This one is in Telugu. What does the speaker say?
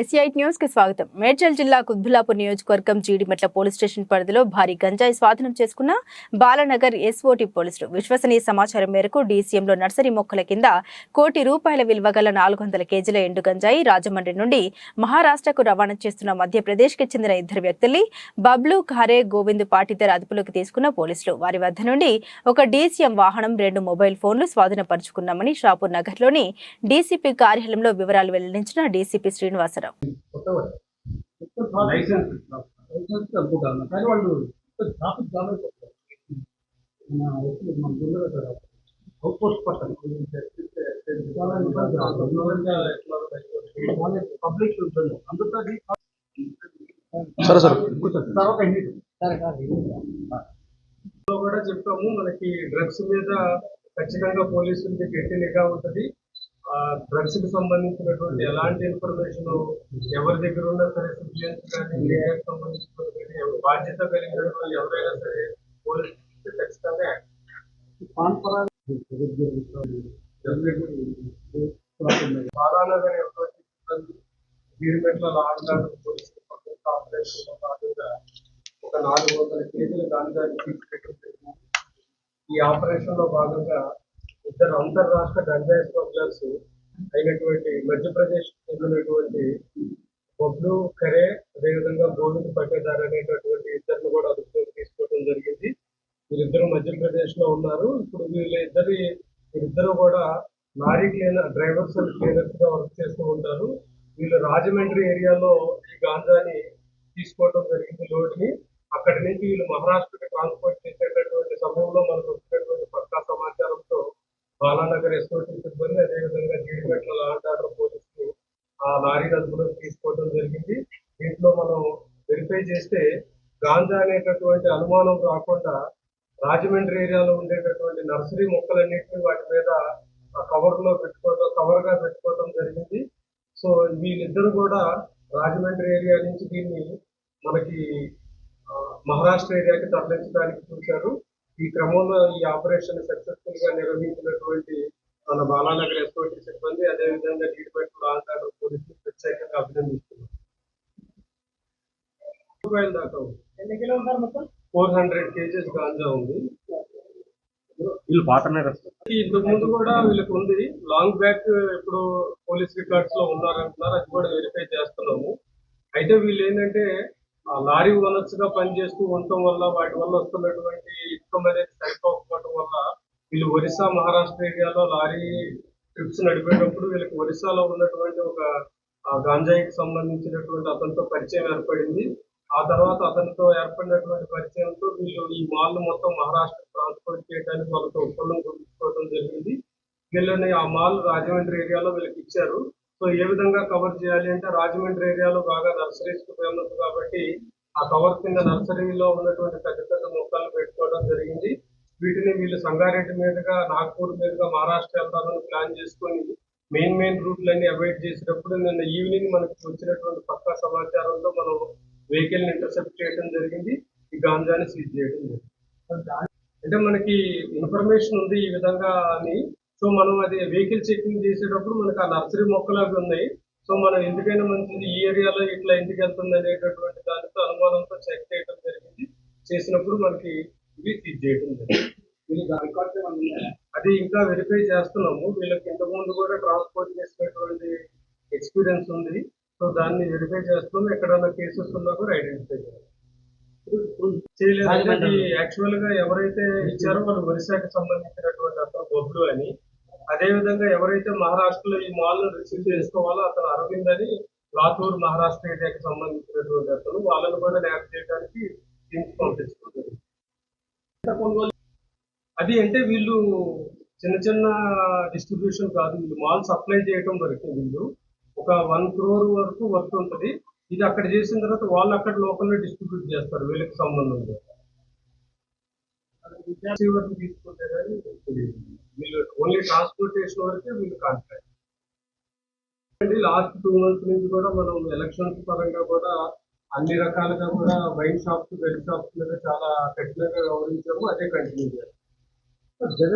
ఎస్ఐట్ న్యూస్కి స్వాగతం. మేడ్చల్ జిల్లా కుత్బులాపూర్ నియోజకవర్గం జీడిమెట్ల పోలీస్ స్టేషన్ పరిధిలో భారీ గంజాయి స్వాధీనం చేసుకున్న బాలనగర్ ఎస్ఓటి పోలీసులు. విశ్వసనీయ సమాచారం మేరకు డీసీఎంలో నర్సరీ మొక్కల కింద కోటి రూపాయల విలువ గల నాలుగు వందల కేజీల ఎండు గంజాయి రాజమండ్రి నుండి మహారాష్ట్రకు రవాణా చేస్తున్న మధ్యప్రదేశ్కి చెందిన ఇద్దరు వ్యక్తుల్ని బబ్లు ఖారే గోవింద్ పాటిదర్ అదుపులోకి తీసుకున్న పోలీసులు. వారి వద్ద నుండి ఒక డీసీఎం వాహనం రెండు మొబైల్ ఫోన్లు స్వాధీనపరుచుకున్నామని షాపూర్ నగర్లోని డీసీపీ కార్యాలయంలో వివరాలు వెల్లడించిన డీసీపీ శ్రీనివాసరావు. అందుతో సరే సార్. కూడా చెప్పాము మనకి డ్రగ్స్ మీద ఖచ్చితంగా పోలీసులకి గట్టి నిఘా ఉంటుంది. డ్రగ్స్కి సంబంధించినటువంటి ఎలాంటి ఇన్ఫర్మేషన్ ఎవరి దగ్గర ఉన్నా సరే సిటిజన్స్ కానీ మీడియాకి సంబంధించిన కానీ బాధ్యత కలిగిన ఎవరైనా సరే పోలీస్ ఖచ్చితంగా బాలానగర్ ఎవరైతే సిబ్బంది వీరిమెట్ల ఆడదాడు పోలీసు ఆపరేషన్ భాగంగా ఒక నాలుగు వందల కేజీల గాంజాని తీసుకెట్టడం జరిగింది. ఈ ఆపరేషన్లో భాగంగా ఇద్దరు అంతర్రాష్ట్ర గంజాయి స్మగ్లర్స్ అయినటువంటి మధ్యప్రదేశ్ చెందినటువంటి బొబ్లు ఖరే అదేవిధంగా గోవింద్ పట్టేదార్ అనేటటువంటి ఇద్దరిని కూడా అదుపులోకి తీసుకోవడం జరిగింది. వీరిద్దరు మధ్యప్రదేశ్లో ఉన్నారు. ఇప్పుడు వీళ్ళిద్దరి వీరిద్దరు కూడా లారీ క్లీనర్ డ్రైవర్స్ క్లీనర్స్గా వర్క్ చేస్తూ ఉంటారు. వీళ్ళు రాజమండ్రి ఏరియాలో ఈ గాంజాని తీసుకోవడం జరిగింది లోడ్ని అక్కడి నుంచి వీళ్ళు మహారాష్ట్రకి ట్రాన్స్పోర్ట్ చేసేటటువంటి సమయంలో మనకు వచ్చినటువంటి పక్కా సమాచారంతో బాలానగర్ ఎస్ఓటీ సిబ్బంది అదేవిధంగా జీడిమెట్ల లాండ్ ఆర్డర్ పోలీసులు ఆ లారీ అదుపులోకి తీసుకోవడం జరిగింది. దీంట్లో మనం వెరిఫై చేస్తే గాంజా అనేటటువంటి అనుమానం రాకుండా రాజమండ్రి ఏరియాలో ఉండేటటువంటి నర్సరీ మొక్కలన్నింటినీ వాటి మీద ఆ కవర్లో పెట్టుకోవడం కవర్గా పెట్టుకోవడం జరిగింది. సో వీళ్ళిద్దరు కూడా రాజమండ్రి ఏరియా నుంచి దీన్ని మనకి మహారాష్ట్ర ఏరియాకి తరలించడానికి చూశారు. ఈ క్రమంలో ఈ ఆపరేషన్ సక్సెస్ఫుల్గా నిర్వహించినటువంటి మన బాలానగర్ ఎస్ఓటి సిబ్బంది అదేవిధంగా డీడిపెట్ లాంటి పోలీసులు ప్రత్యేకంగా అభినందిస్తున్నారు. దాకా ఫోర్ హండ్రెడ్ కేజెస్ గాంజా ఉంది. వీళ్ళు ఇంతకు ముందు కూడా వీళ్ళకి ఉంది. లాంగ్ బ్యాక్ ఇప్పుడు పోలీస్ రికార్డ్స్లో ఉన్నారంటున్నారు. అది కూడా వెరిఫై చేస్తున్నాము. అయితే వీళ్ళు ఏంటంటే ఆ లారీ ఓనర్స్గా పనిచేస్తూ ఉండటం వల్ల వాటి వల్ల వస్తున్నటువంటి ఇన్కమ్ అనేది సరిపోకపోవడం వల్ల వీళ్ళు ఒరిస్సా మహారాష్ట్ర ఏరియాలో లారీ ట్రిప్స్ నడిపేటప్పుడు వీళ్ళకి ఒరిస్సాలో ఉన్నటువంటి ఒక గాంజాయికి సంబంధించినటువంటి అతనితో పరిచయం ఏర్పడింది. ఆ తర్వాత అతనితో ఏర్పడినటువంటి పరిచయంతో వీళ్ళు ఈ మాల్ మొత్తం మహారాష్ట్ర ట్రాన్స్పోర్ట్ చేయడానికి వాళ్ళతో ఒప్పందం కుదుర్చుకోవడం జరిగింది. వీళ్ళని ఆ మాల్ రాజమండ్రి ఏరియాలో వీళ్ళకి ఇచ్చారు. సో ఏ విధంగా కవర్ చేయాలి అంటే రాజమండ్రి ఏరియాలో బాగా నర్సరీస్ ఫేమస్ కాబట్టి ఆ కవర్ కింద నర్సరీలో ఉన్నటువంటి పెద్ద పెద్ద మొక్కలు పెట్టుకోవడం జరిగింది. వీటిని వీళ్ళు సంగారెడ్డి మీదుగా నాగ్పూర్ మీదుగా మహారాష్ట్ర వెళ్తారని ప్లాన్ చేసుకొని మెయిన్ మెయిన్ రూట్లన్నీ అవాయిడ్ చేసేటప్పుడు నిన్న ఈవినింగ్ మనకు వచ్చినటువంటి పక్కా సమాచారంతో మనం వెహికల్ని ఇంటర్సెప్ట్ చేయడం జరిగింది. ఈ గాంజాని సీజ్ చేయడం జరిగింది. అంటే మనకి ఇన్ఫర్మేషన్ ఉంది ఈ విధంగా అని. సో మనం అది వెహికల్ చెకింగ్ చేసేటప్పుడు మనకి ఆ నర్సరీ మొక్కలు అవి ఉన్నాయి. సో మనం ఎందుకైనా మంచిది ఈ ఏరియాలో ఇట్లా ఎందుకు వెళ్తుంది అనేటటువంటి దానితో అనుమానంతో చెక్ చేయడం జరిగింది. చేసినప్పుడు మనకి ఇవి సీజ్ చేయడం జరిగింది. అది ఇంకా వెరిఫై చేస్తున్నాము. వీళ్ళకి ఇంతకు ముందు కూడా ట్రాన్స్పోర్ట్ చేసినటువంటి ఎక్స్పీరియన్స్ ఉంది. సో దాన్ని వెరిఫై చేస్తున్నాము. ఎక్కడన్నా కేసెస్ ఉన్నా కూడా ఐడెంటిఫై చేయాలి. చేయలేదు. యాక్చువల్గా ఎవరైతే ఇచ్చారో వాళ్ళు ఒరిస్సాకి సంబంధించినటువంటి అతను బొబ్బులు అని. అదే విధంగా ఎవరైతే మహారాష్ట్రలో ఈ మాల్ను రిసీవ్ చేసుకోవాలో అతను అరవింద్ అని లాతూర్ మహారాష్ట్ర ఏరియాకి సంబంధించినటువంటి అతను వాళ్ళను కూడా ల్యాబ్ చేయడానికి టీమ్స్ పంపించుకుంటారు అది అంటే వీళ్ళు చిన్న చిన్న డిస్ట్రిబ్యూషన్ కాదు వీళ్ళు మాల్ సప్లై చేయటం వరకు వీళ్ళు ఒక వన్ క్రోర్ వరకు వర్క్ ఉంటుంది. ఇది అక్కడ చేసిన తర్వాత వాళ్ళు అక్కడ లోకల్లో డిస్ట్రిబ్యూట్ చేస్తారు వీళ్ళకి సంబంధం తీసుకుంటే కానీ తెలియదు. వీళ్ళు ఓన్లీ ట్రాన్స్పోర్టేషన్ వరకే వీళ్ళు కాంట్రాక్ట్ లాస్ట్ టూ మంత్స్ నుంచి కూడా మనం ఎలక్షన్స్ పరంగా కూడా అన్ని రకాలుగా కూడా వైన్ షాప్స్ బెడ్ షాప్స్ మీద చాలా కఠినంగా గౌరవించాము. అదే కంటిన్యూ చేయాలి. జగన్